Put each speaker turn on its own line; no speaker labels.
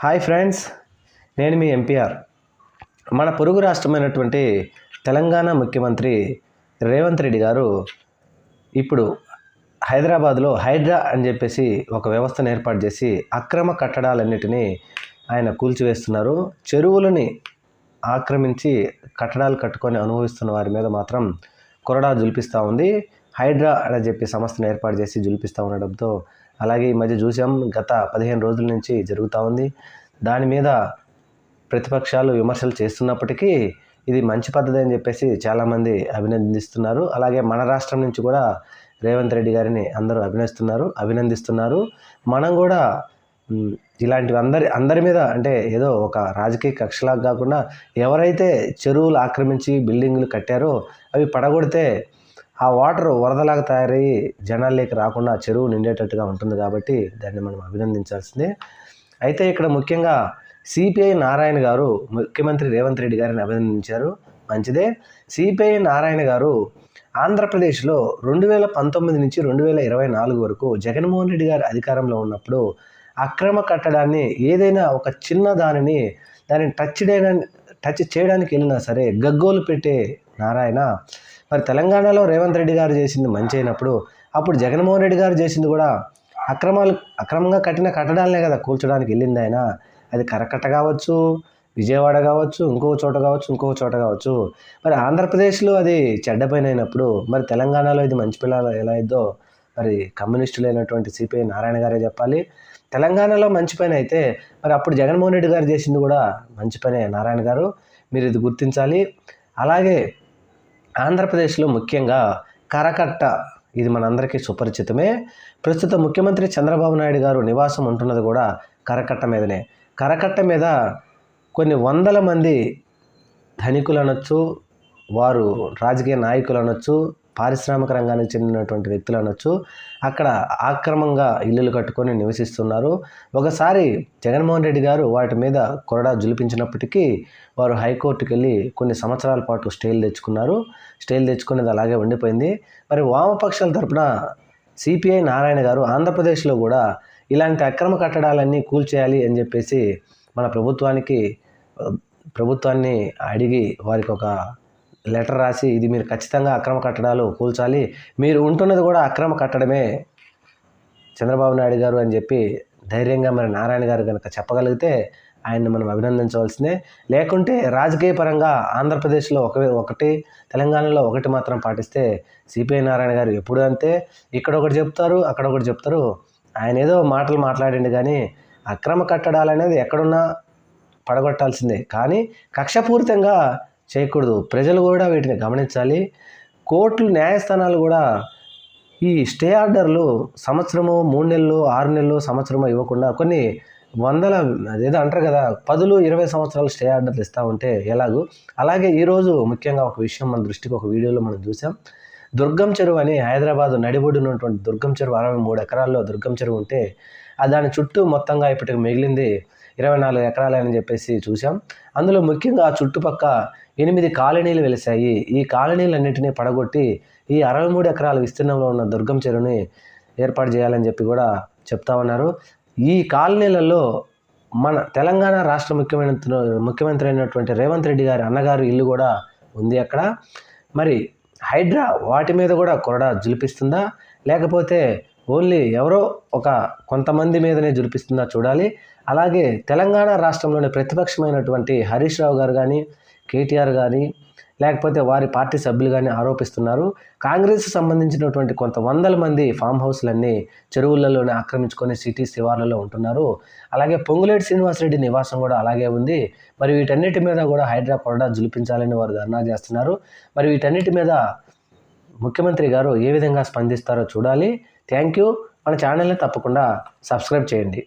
Hi friends నేను మీ MPR మన పొరుగు రాష్ట్రమైనటువంటి తెలంగాణ ముఖ్యమంత్రి రేవంత్ రెడ్డి గారు ఇప్పుడు హైదరాబాద్లో హైడ్రా అని చెప్పేసి ఒక వ్యవస్థను ఏర్పాటు చేసి అక్రమ కట్టడాలన్నిటినీ ఆయన కూల్చివేస్తున్నారు. చెరువులని ఆక్రమించి కట్టడాలు కట్టుకొని అనుభవిస్తున్న వారి మీద మాత్రం కొరడా జులిపిస్తూ ఉంది. హైడ్రా అని చెప్పి సంస్థను ఏర్పాటు చేసి జులిపిస్తూ ఉండడంతో అలాగే ఈ మధ్య చూసాం గత పదిహేను రోజుల నుంచి జరుగుతూ ఉంది. దాని మీద ప్రతిపక్షాలు విమర్శలు చేస్తున్నప్పటికీ ఇది మంచి పద్ధతి అని చెప్పేసి చాలామంది అభినందిస్తున్నారు. అలాగే మన రాష్ట్రం నుంచి కూడా రేవంత్ రెడ్డి గారిని అందరూ అభినందిస్తున్నారు అభినందిస్తున్నారు. మనం కూడా ఇలాంటివి అందరి అందరి మీద అంటే ఏదో ఒక రాజకీయ కక్షలాగా కాకుండా ఎవరైతే చెరువులు ఆక్రమించి బిల్డింగ్లు కట్టారో అవి పడగొడితే ఆ వాటర్ వరదలాగా తయారయ్యి జనాల్లోకి రాకుండా చెరువు నిండేటట్టుగా ఉంటుంది కాబట్టి దాన్ని మనం అభినందించాల్సిందే. అయితే ఇక్కడ ముఖ్యంగా సిపిఐ నారాయణ గారు ముఖ్యమంత్రి రేవంత్ రెడ్డి గారిని అభినందించారు. మంచిదే. సిపిఐ నారాయణ గారు ఆంధ్రప్రదేశ్లో రెండు వేల పంతొమ్మిది నుంచి రెండు వేల ఇరవై నాలుగు వరకు జగన్మోహన్ రెడ్డి గారు అధికారంలో ఉన్నప్పుడు అక్రమ కట్టడాన్ని ఏదైనా ఒక చిన్న దానిని దానిని టచ్ చేయడానికి టచ్ చేయడానికి వెళ్ళినా సరే గగ్గోలు పెట్టే నారాయణ మరి తెలంగాణలో రేవంత్ రెడ్డి గారు చేసింది మంచి అయినప్పుడు అప్పుడు జగన్మోహన్ రెడ్డి గారు చేసింది కూడా అక్రమాలు అక్రమంగా కట్టిన కట్టడాలనే కదా కూల్చడానికి వెళ్ళింది ఆయన. అది కరకట్ట కావచ్చు విజయవాడ కావచ్చు ఇంకో చోట కావచ్చు ఇంకో చోట కావచ్చు. మరి ఆంధ్రప్రదేశ్లో అది చెడ్డ పైన అయినప్పుడు మరి తెలంగాణలో ఇది మంచి పిల్లలు ఎలా అయిద్దో మరి కమ్యూనిస్టులైనటువంటి సిపిఐ నారాయణ గారే చెప్పాలి. తెలంగాణలో మంచి పని అయితే మరి అప్పుడు జగన్మోహన్ రెడ్డి గారు చేసింది కూడా మంచి పనే నారాయణ గారు. మీరు ఇది గుర్తించాలి. అలాగే ఆంధ్రప్రదేశ్లో ముఖ్యంగా కరకట్ట ఇది మనందరికీ సుపరిచితమే. ప్రస్తుత ముఖ్యమంత్రి చంద్రబాబు నాయుడు గారు నివాసం ఉంటున్నది కూడా కరకట్ట మీదనే. కరకట్ట మీద కొన్ని వందల మంది ధనికులు అనొచ్చు వారు రాజకీయ నాయకులు అనొచ్చు పారిశ్రామిక రంగానికి చెందినటువంటి వ్యక్తులు అనొచ్చు. అక్కడ ఆక్రమంగా ఇల్లులు కట్టుకొని నివసిస్తున్నారు. ఒకసారి జగన్మోహన్ రెడ్డి గారు వాటి మీద కొరడా జులిపించినప్పటికీ వారు హైకోర్టుకి వెళ్ళి కొన్ని సంవత్సరాల పాటు స్టేలు తెచ్చుకున్నారు. స్టేలు తెచ్చుకునేది అలాగే ఉండిపోయింది. మరి వామపక్షాల తరపున సిపిఐ నారాయణ గారు ఆంధ్రప్రదేశ్లో కూడా ఇలాంటి అక్రమ కట్టడాలన్నీ కూల్చేయాలి అని చెప్పేసి మన ప్రభుత్వానికి ప్రభుత్వాన్ని అడిగి వారికి ఒక లెటర్ రాసి ఇది మీరు ఖచ్చితంగా అక్రమ కట్టడాలు కూల్చాలి. మీరు ఉంటున్నది కూడా అక్రమ కట్టడమే చంద్రబాబు నాయుడు గారు అని చెప్పి ధైర్యంగా మరి నారాయణ గారు కనుక చెప్పగలిగితే ఆయన్ని మనం అభినందించవలసిందే. లేకుంటే రాజకీయ పరంగా ఆంధ్రప్రదేశ్లో ఒక ఒకటి తెలంగాణలో ఒకటి మాత్రం పాటిస్తే సిపిఐ నారాయణ గారు ఎప్పుడు అంతే. ఇక్కడ ఒకటి చెప్తారు అక్కడ ఒకటి చెప్తారు. ఆయన ఏదో మాటలు మాట్లాడండి కానీ అక్రమ కట్టడాలు అనేది ఎక్కడున్నా పడగొట్టాల్సిందే. కానీ కక్షపూరితంగా చేయకూడదు. ప్రజలు కూడా వీటిని గమనించాలి. కోర్టులు న్యాయస్థానాలు కూడా ఈ స్టే ఆర్డర్లు సంవత్సరము మూడు నెలలు ఆరు నెలలు సంవత్సరము ఇవ్వకుండా కొన్ని వందల ఏదో అంటారు కదా పదులు ఇరవై సంవత్సరాలు స్టే ఆర్డర్లు ఇస్తూ ఉంటే ఎలాగూ? అలాగే ఈరోజు ముఖ్యంగా ఒక విషయం మన దృష్టికి ఒక వీడియోలో మనం చూసాం. దుర్గం చెరువు అని హైదరాబాద్ నడిబొడ్డున ఉన్నటువంటి దుర్గం చెరువు అరవై మూడు ఎకరాల్లో దుర్గం చెరువు ఉంటే ఆ దాని చుట్టూ మొత్తంగా ఇప్పటికి మిగిలింది ఇరవై నాలుగు ఎకరాలని చెప్పేసి చూసాం. అందులో ముఖ్యంగా ఆ చుట్టుపక్క ఎనిమిది కాలనీలు వెలిశాయి. ఈ కాలనీలన్నింటినీ పడగొట్టి ఈ అరవై మూడు ఎకరాల విస్తీర్ణంలో ఉన్న దుర్గం చెరువుని ఏర్పాటు చేయాలని చెప్పి కూడా చెప్తా ఉన్నారు. ఈ కాలనీలలో మన తెలంగాణ రాష్ట్ర ముఖ్యమంత్రి ముఖ్యమంత్రి అయినటువంటి రేవంత్ రెడ్డి గారి అన్నగారు ఇల్లు కూడా ఉంది అక్కడ. మరి హైడ్రా వాటి మీద కూడా కొరడా జులిపిస్తుందా? లేకపోతే ఓన్లీ ఎవరో ఒక కొంతమంది మీదనే జులిపిస్తుందా చూడాలి. అలాగే తెలంగాణ రాష్ట్రంలోని ప్రతిపక్షమైనటువంటి హరీష్ రావు గారు కానీ కేటీఆర్ కానీ లేకపోతే వారి పార్టీ సభ్యులు కానీ ఆరోపిస్తున్నారు. కాంగ్రెస్ సంబంధించినటువంటి కొంత వందల మంది ఫామ్ హౌస్లన్నీ చెరువులలోనే ఆక్రమించుకొని సిటీ శివార్లలో ఉంటున్నారు. అలాగే పొంగులేటి శ్రీనివాసరెడ్డి నివాసం కూడా అలాగే ఉంది. మరి వీటన్నిటి మీద కూడా హైడ్రా కొరడా జులిపించాలని వారు ధర్నా చేస్తున్నారు. మరి వీటన్నిటి మీద ముఖ్యమంత్రి గారు ఏ విధంగా స్పందిస్తారో చూడాలి. Thank you. మన ఛానల్ని తప్పకుండా సబ్స్క్రైబ్ చేయండి.